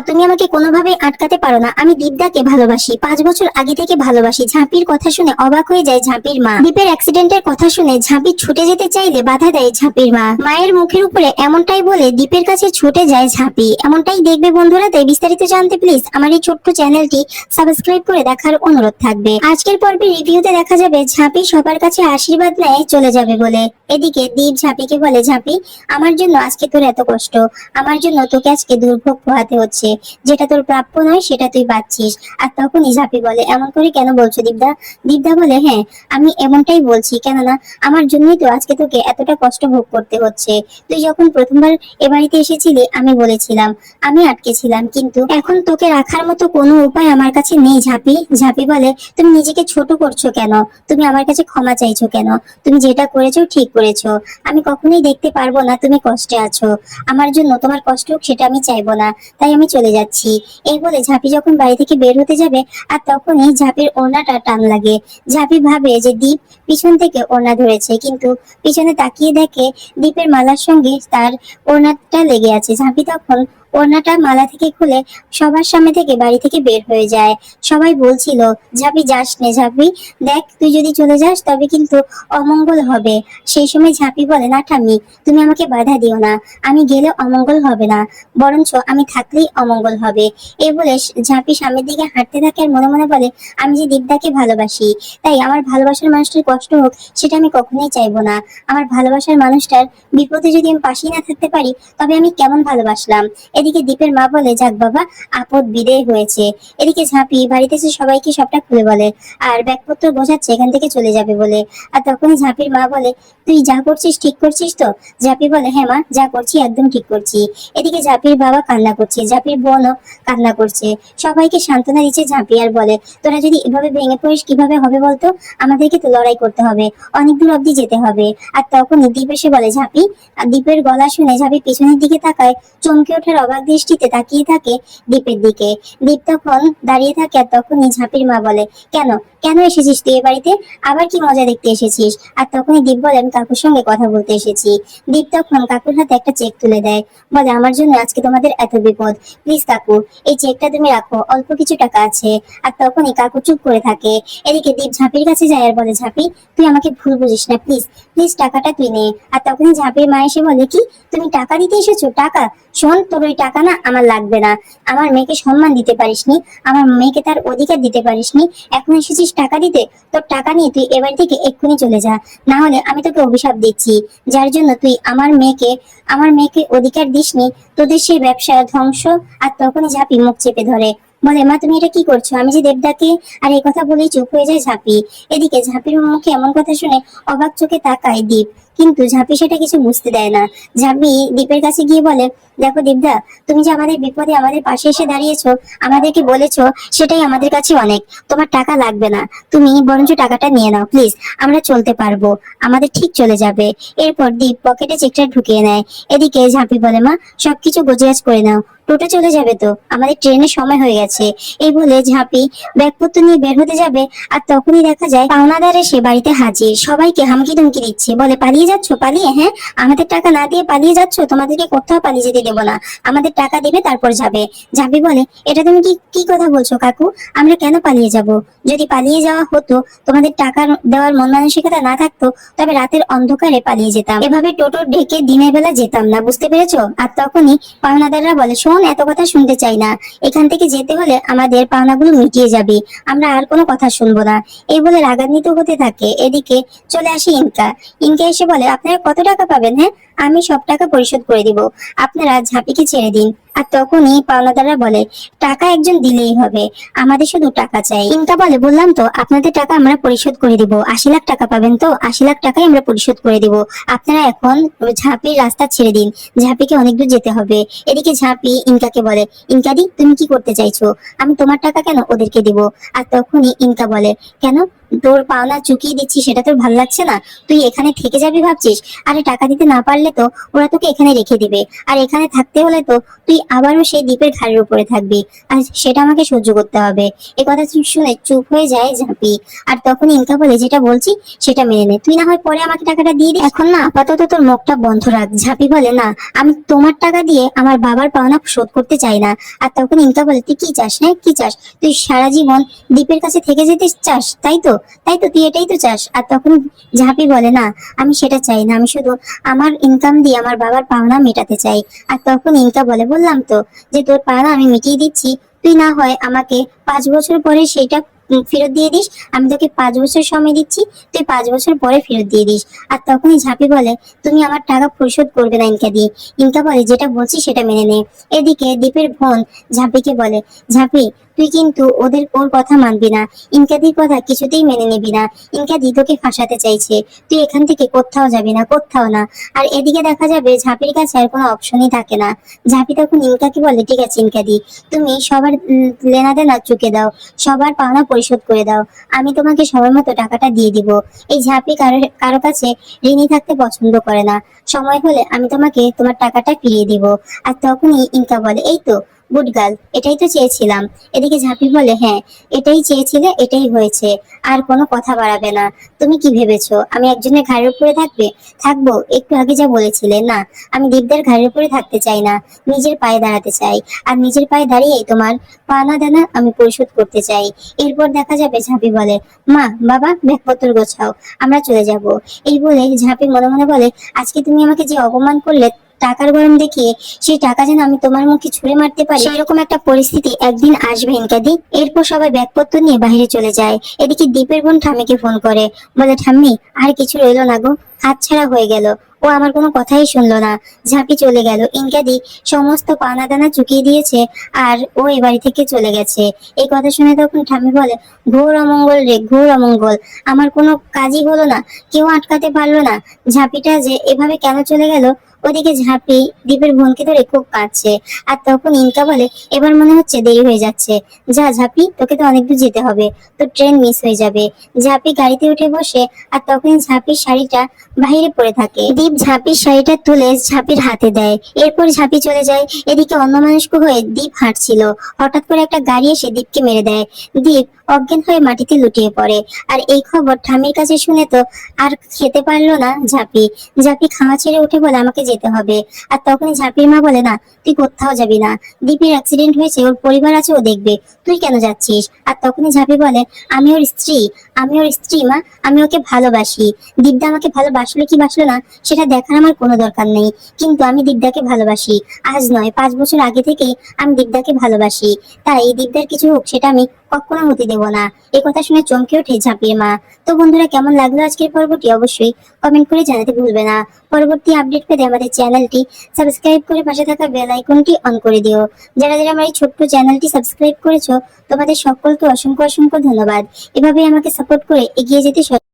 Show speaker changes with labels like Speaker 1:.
Speaker 1: তুমি আমাকে কোনোভাবে আটকাতে পারো না। আমি দীপদাকে ভালোবাসি। পাঁচ বছর আগে থেকে ভালোবাসি। ঝাঁপির কথা শুনে অবাক হয়ে যায় ঝাঁপির মা। দীপের অ্যাক্সিডেন্টের কথা শুনে ঝাঁপি ছুটে যেতে চাইলে বাধা দেয় ঝাঁপির মা। মায়ের মুখের উপরে এমনটাই বলে দীপের কাছে ছুটে যায় ঝাঁপি। এমনটাই দেখবে বন্ধুরা। তাই বিস্তারিত জানতে প্লিজ আমার এই ছোট্ট চ্যানেলটি সাবস্ক্রাইব করে দেখার অনুরোধ থাকবে। আজকের পর্বে রিভিউতে দেখা যাবে ঝাঁপি সবার কাছে আশীর্বাদ নেয় চলে যাবে বলে। এদিকে দীপ ঝাঁপিকে বলে, ঝাঁপি, আমার জন্য আজকে তোর এত কষ্ট। আমার জন্য তোকে আজকে দুর্ভোগ পোহাতে হচ্ছে। যেটা তোর প্রাপ্য নয়, সেটা তুই পাচ্ছিস। আর তখনই ঝাঁপি বলে, এমন করে কেন বলছো দীপদা? দীপদা বলে হ্যাঁ আমি এমনটাই বলছি। কেননা, আমার জন্যই তো আজকে তোকে এতটা কষ্ট ভোগ করতে হচ্ছে। তুই যখন প্রথমবার এ বাড়িতে এসেছিলি, আমি বলেছিলাম, আমি আটকে ছিলাম কিন্তু এখন তোকে রাখার মতো কোনো উপায় আমার কাছে নেই, ঝাঁপি। ঝাঁপি বলে, তুমি নিজেকে ছোট করছ কেন? তুমি আমার কাছে ক্ষমা চাইছো কেন? তুমি যেটা করেছ, ঠিক করেছ। আমি কখনোই দেখতে পারব না তুমি কষ্টে আছো। আমার জন্য তোমার কষ্ট সেটা আমি চাইব না। তাই আমি চলে যাচ্ছি। এই বলে ঝাঁপি যখন বাড়ি থেকে বের হতে যাবে, আর তখনই ঝাঁপির ওনাটা টান লাগে। ঝাঁপি ভাবে যে দ্বীপ পিছন থেকে ওনা ধরেছে, কিন্তু পিছনে তাকিয়ে দেখে দ্বীপের মালার সঙ্গে তার ওনাটা লেগে আছে। ঝাঁপি তখন ওড়নাটা মালা থেকে খুলে সবার সামনে থেকে বাড়ি থেকে বের হয়ে যায়। সবাই বলছিল, ঝাঁপি, যাস নে ঝাঁপি। দেখ, তুই যদি চলে যাস, তবে কিন্তু অমঙ্গল হবে। সেই সময় ঝাঁপি বলে, না ঠাম্মি, তুমি আমাকে বাধা দিও না। আমি গেলে অমঙ্গল হবে না। বরঞ্চ আমি থাকলেই অমঙ্গল হবে। এই বলে ঝাঁপি সামনের দিকে হাঁটতে থাকে আর মনে মনে বলে, আমি যে দীপদাকে ভালোবাসি, তাই আমার ভালোবাসার মানুষটার কষ্ট হোক, সেটা আমি কখনোই চাইব না। আমার ভালোবাসার মানুষটার বিপদে যদি আমি পাশেই না থাকতে পারি, তবে আমি কেমন ভালোবাসলাম? এদিকে দীপের মা বলে, যাক বাবা, আপদ বিদেয় হয়েছে। এদিকে ঝাঁপি, বাড়িতে এসে সবাইকে সবটা খুলে বলে, আর ব্যাগপত্র বোঝাচ্ছে এখান থেকে চলে যাবে বলে। আর তখনই ঝাঁপির মা বলে, তুই যা করছিস ঠিক করছিস তো? ঝাঁপি বলে হ্যাঁ মা, যা করছি, একদম ঠিক করছি। এদিকে ঝাঁপির বাবা কান্না করছে, ঝাঁপির বোনও কান্না করছে। সবাইকে সান্ত্বনা দিচ্ছে ঝাঁপি আর বলে, তোরা যদি এভাবে ভেঙে পড়িস, কীভাবে হবে বলতো? আমাদেরকে তো লড়াই করতে হবে, অনেক দূর অব্দি যেতে হবে। আর তখনই দ্বীপ এসে বলে, ঝাঁপি আর দ্বীপের গলা শুনে ঝাঁপি পিছনের দিকে তাকায়, চমকে ওঠার অবাক দৃষ্টিতে তাকিয়ে থাকে দ্বীপের দিকে। দ্বীপ তখন দাঁড়িয়ে থাকে আর তখনই ঝাঁপির মা বলে, কেন? কেন এসেছিস তুই এ বাড়িতে? আবার কি মজা দেখতে এসেছিস? আর তখনই দ্বীপ বলে, আমি কাকুর সঙ্গে কথা বলতে এসেছি। দ্বীপ তখন কাকুর হাতে একটা চেক তুলে দেয়। বলে, আমার জন্য আজকে তোমাদের এত বিপদ। প্লিজ কাকু, এই চেকটা তুমি রাখো, অল্প কিছু টাকা আছে। আর তখনই কাকু চুপ করে থাকে। এদিকে দীপ ঝাঁপির কাছে যায় আর বলে, ঝাঁপি, তুই আমাকে ভুল বুঝিস না, প্লিজ প্লিজ টাকাটা তুই নে। আর তখনই ঝাঁপির মা এসে বলে, কি? তুমি টাকা দিতে এসেছ? টাকা? শোন, তোর ওই টাকা না আমার লাগবে না। আমার মেয়েকে সম্মান দিতে পারিসনি, আমার মেয়েকে তার অধিকার দিতে পারিসনি। এখন এসেছিস টাকা দিতে, তোর টাকা নিয়ে তুই এবার থেকে এক্ষুনি চলে যা। না হলে আমি তোকে অভিশাপ দিচ্ছি। যার জন্য তুই আমার মেয়েকে আমার মেয়েকে অধিকার দিসনি। তোদের সেই ব্যবসা ধ্বংস, আর তখনই ঝাঁপি মুখ চেপে ধরে। বলে, মা, তুমি এটা কি করছ? আমি যে দেবদাকে আর এই কথা বলেই চুপ হয়ে যায় ঝাঁপি। এদিকে ঝাঁপির মুখে এমন কথা শুনে অবাক চোখে তাকায় দীপ। কিন্তু ঝাঁপি সেটা কিছু বুঝতে দেয় না। ঝাঁপি দীপের কাছে গিয়ে বলে, দেখো দীপদা তুমি যে আমাদের বিপদে আমাদের পাশে এসে দাঁড়িয়েছো, আমাদেরকে বলেছ, সেটাই আমাদের কাছে অনেক। তোমার টাকা লাগবে না। তুমি বরঞ্চ টাকাটা নিয়ে নাও, প্লিজ। আমরা চলতে পারব। আমাদের ঠিক চলে যাবে। এরপর দীপ পকেটে চেকটা ঢুকিয়ে নেয়। এদিকে ঝাঁপি বলে, মা, সবকিছু গোছগাছ করে নাও। টোটো চলে যাবে তো? আমাদের ট্রেনের সময় হয়ে গেছে। এই বলে ঝাঁপি ব্যাগপত্র নিয়ে বের হতে যাবে আর তখনই দেখা যায় পাওনাদার এসে বাড়িতে হাজির। সবাইকে হামকি ধমকি দিচ্ছে। বলে, পালিয়ে যাচ্ছ? পালিয়ে হ্যাঁ? আমাদের টাকা না দিয়ে পালিয়ে যাচ্ছ? তোমাদেরকে কোথাও পালিয়ে যেতে দেবো না। আমাদের টাকা দেবে, তারপর যাবে। ঝাঁপি বলে, এটা তুমি কি কি কথা বলছো কাকু? আমরা কেন পালিয়ে যাব? যদি পালিয়ে যাওয়া হতো, তোমাদের টাকা দেওয়ার মন মানসিকতা না থাকতো, তবে রাতের অন্ধকারে পালিয়ে যেতাম। এভাবে টোটো ঢেকে দিনের বেলা যেতাম না, বুঝতে পেরেছ? আর তখনই পাওনাদাররা বলে, শোন এত কথা শুনতে চাই না। এখান থেকে যেতে হলে আমাদের পাওনাগুলো মিটিয়ে যাবে। আমরা আর কোনো কথা শুনব না। এই বলে রাগান্বিত হতে থাকে। এদিকে চলে আসে ইনকা। ইনকা এসে বলে, আপনারা কত টাকা পাবেন হ্যাঁ? আমি সব টাকা পরিশোধ করে দিব। আপনারা ঝাঁপিকে ছেড়ে দিন। আর তখনই পাওনাদাররা বলে, টাকা একজন দিলেই হবে। আমাদের শুধু টাকা চাই। ইনকা বলে, বললাম তো, আপনাদের টাকা আমরা পরিশোধ করে দিব। আশি লাখ টাকা পাবেন তো? আশি লাখ টাকাই আমরা পরিশোধ করে দিব। আপনারা এখন ঝাঁপির রাস্তা ছেড়ে দিন। ঝাঁপিকে অনেক দূর যেতে হবে। এদিকে ঝাঁপি ইনকাকে বলে ইনকাদি তুমি কি করতে চাইছো? আমি তোমার টাকা কেন ওদেরকে দিব? আর তখনই ইনকা বলে, কেন? তোর পাওনা চুকিয়ে দিচ্ছি সেটা তোর ভালো লাগছে না। তুই এখানে থেকে যাবি ভাবছিস, আরে টাকা দিতে না পারলে তো ওরা তোকে এখানে রেখে দিবে। আর এখানে থাকতে হলে তো তুই আবারও সেই দ্বীপের ঘাড়ের উপরে থাকবি। আর সেটা আমাকে সহ্য করতে হবে। এ কথা শুনে চুপ হয়ে যায় ঝাঁপি। আর তখন ইনকা বলে, যেটা বলছি, সেটা মেনে নে। তুই না হয় পরে আমাকে টাকাটা দিয়ে দিস এখন না, আপাতত তোর মুখটা বন্ধ রাখ। ঝাঁপি বলে, না, আমি তোমার টাকা দিয়ে আমার বাবার পাওনা শোধ করতে চাই না। আর তখন ইনকা বলে, তুই কি চাস হ্যাঁ কি চাস? তুই সারা জীবন দ্বীপের কাছে থেকে যেতে চাস, তাই তো? তাই তো তুই এটাই তো চাস। আর তখন ঝাঁপি বলে, না, আমি সেটা চাই না। আমি শুধু আমার ইনকাম দিয়ে আমার বাবার পাওনা মেটাতে চাই। আর তখন ইনকা বলে, বললাম তো যে তোর পাওনা আমি মিটিয়ে দিচ্ছি। তুই না হয় আমাকে পাঁচ বছর পরে সেটা ফেরত দিয়ে দিস, আমি তোকে পাঁচ বছর সময় দিচ্ছি, তুই পাঁচ বছর পরে ফেরত দিয়ে দিস। আর তখনই ঝাঁপি বলে, তুমি আমার টাকা পরিশোধ করবে না ইনকা দিয়ে। ইনকা বলে, যেটা বলছি সেটা মেনে নে। এদিকে দীপের বোন ঝাঁপিকে বলে, ঝাঁপি, তুই কিন্তু ওদের ওর কথা মানবি না। ইনকাদির কথা কিছুতেই মেনে নিবি না। ইনকাদি তোকে ফাঁসাতে চাইছে। তুই এখান থেকে কোথাও যাবি না, কোথাও না। আর এদিকে দেখা যাবে ঝাঁপির কাছে আর কোনো অপশনই থাকে না। ঝাঁপি তখন ইনকাকে বলে, ঠিক আছে ইনকাদি তুমি সবার লেনা দেনা চুকে দাও। সবার পাওনা পরিশোধ করে দাও। আমি তোমাকে সময় মতো টাকাটা দিয়ে দিব। এই ঝাঁপি কারও কারও কাছে ঋণী থাকতে পছন্দ করে না। সময় হলে আমি তোমাকে তোমার টাকাটা ফিরিয়ে দিব। আর তখনই ইনকা বলে, এই তো গুড গার্ল এটাই তো চেয়েছিলাম। এদিকে ঝাঁপি বলে হ্যাঁ এটাই চেয়েছিলে, এটাই হয়েছে। আর কোনো কথা বাড়াবে না। তুমি কি ভেবেছো? আমি একজনের ঘাড়ের উপরে থাকবে? থাকব, একটু আগে যা বলেছিলে। না, আমি দীপদের ঘাড়ের উপরে থাকতে চাই না। নিজের পায়ে দাঁড়াতে চাই। আর নিজের পায়ে দাঁড়িয়ে তোমার পানা দানা আমি পরিশোধ করতে চাই। এরপর দেখা যাবে ঝাঁপি বলে, মা, বাবা, ব্যাগপত্র গোছাও, আমরা চলে যাব। এই বলে ঝাঁপি মনে মনে বলে, আজকে তুমি আমাকে যে অপমান করলে টাকার গরম দেখিয়ে সেই টাকা যেন আমি তোমার মুখে ছুঁড়ে মারতে পারি সেরকম একটা পরিস্থিতি একদিন আসবে ইনকাদি এরপর সবাই ব্যাগপত্র নিয়ে বাইরে চলে যায়। এদিকে দীপের বোন ঠাম্মিকে ফোন করে বলে ঠাম্মি আর কিছু রইল না গো হাতছাড়া হয়ে গেল। ও আমার কোনো কথাই শুনলো না। ঝাঁপি চলে গেল। ইনকাদি সমস্ত পানা দানা চুকিয়ে দিয়েছে আর ও এ বাড়ি থেকে চলে গেছে। এই কথা শুনে তখন ঠাম্মি বলে ঘোর অমঙ্গল রে ঘোর অমঙ্গল। আমার কোনো কাজই হলো না। কেউ আটকাতে পারল না। ঝাঁপিটা যে এভাবে কেন চলে গেল ওদিকে ঝাঁপি দীপের বোনকে ধরে খুব কাঁদছে, আর তখন ইনকা বলে, এবার মনে হচ্ছে দেরি হয়ে যাচ্ছে। যা ঝাঁপি, তোকে তো অনেক দূর যেতে হবে। তোর ট্রেন মিস হয়ে যাবে। ঝাঁপি গাড়িতে উঠে বসে, আর তখন ঝাঁপির শাড়িটা বাইরে পড়ে থাকে। দীপ ঝাঁপির শাড়িটা তুলে ঝাঁপির হাতে দেয়। এরপর ঝাঁপি চলে যায় এদিকে অন্য মানুষক হয়ে দীপ হাঁটছিল। হঠাৎ করে একটা গাড়ি এসে দীপকে মেরে দেয়। দীপ অজ্ঞান হয়ে মাটিতে লুটিয়ে পড়ে। আর এই খবর ঠামির কাছে শুনে তো আর খেতে পারল না ঝাঁপি। ঝাঁপি খাওয়া ছেড়ে উঠে বলে, আমাকে যেতে হবে। আর তখনই ঝাঁপির মা বলে, না, তুই কোথাও যাবি না। দীপের অ্যাক্সিডেন্ট হয়েছে, ওর পরিবার আছে, ও দেখবে। তুই কেন যাচ্ছিস? আর তখনই ঝাঁপি বলে, আমি ওর স্ত্রী, আমি ওর স্ত্রী মা, আমি ওকে ভালোবাসি। দীপদা আমাকে ভালোবাসলো কি বাসলো না, সেটা দেখার আমার কোনো দরকার নেই। কিন্তু আমি দীপদাকে ভালোবাসি। আজ নয়, পাঁচ বছর আগে থেকেই আমি দীপদাকে ভালোবাসি। তাই দীপদার কিছু হোক, সেটা আমি কখনো হতে দেব না। এই কথা শুনে চমকে ওঠে ঝাঁপির মা। তো বন্ধুরা, কেমন লাগল আজকের পর্বটি? অবশ্যই কমেন্ট করে জানাতে ভুলবে না। পরবর্তী আপডেট পেতে আমাদের চ্যানেলটি সাবস্ক্রাইব করে পাশে থাকা বেল আইকনটি অন করে দিও। যারা যারা আমার এই ছোট্ট চ্যানেলটি সাবস্ক্রাইব করেছ, তোমাদের সকলকে অসংখ্য অসংখ্য ধন্যবাদ। এভাবে আমাকে সাপোর্ট করে এগিয়ে যেতে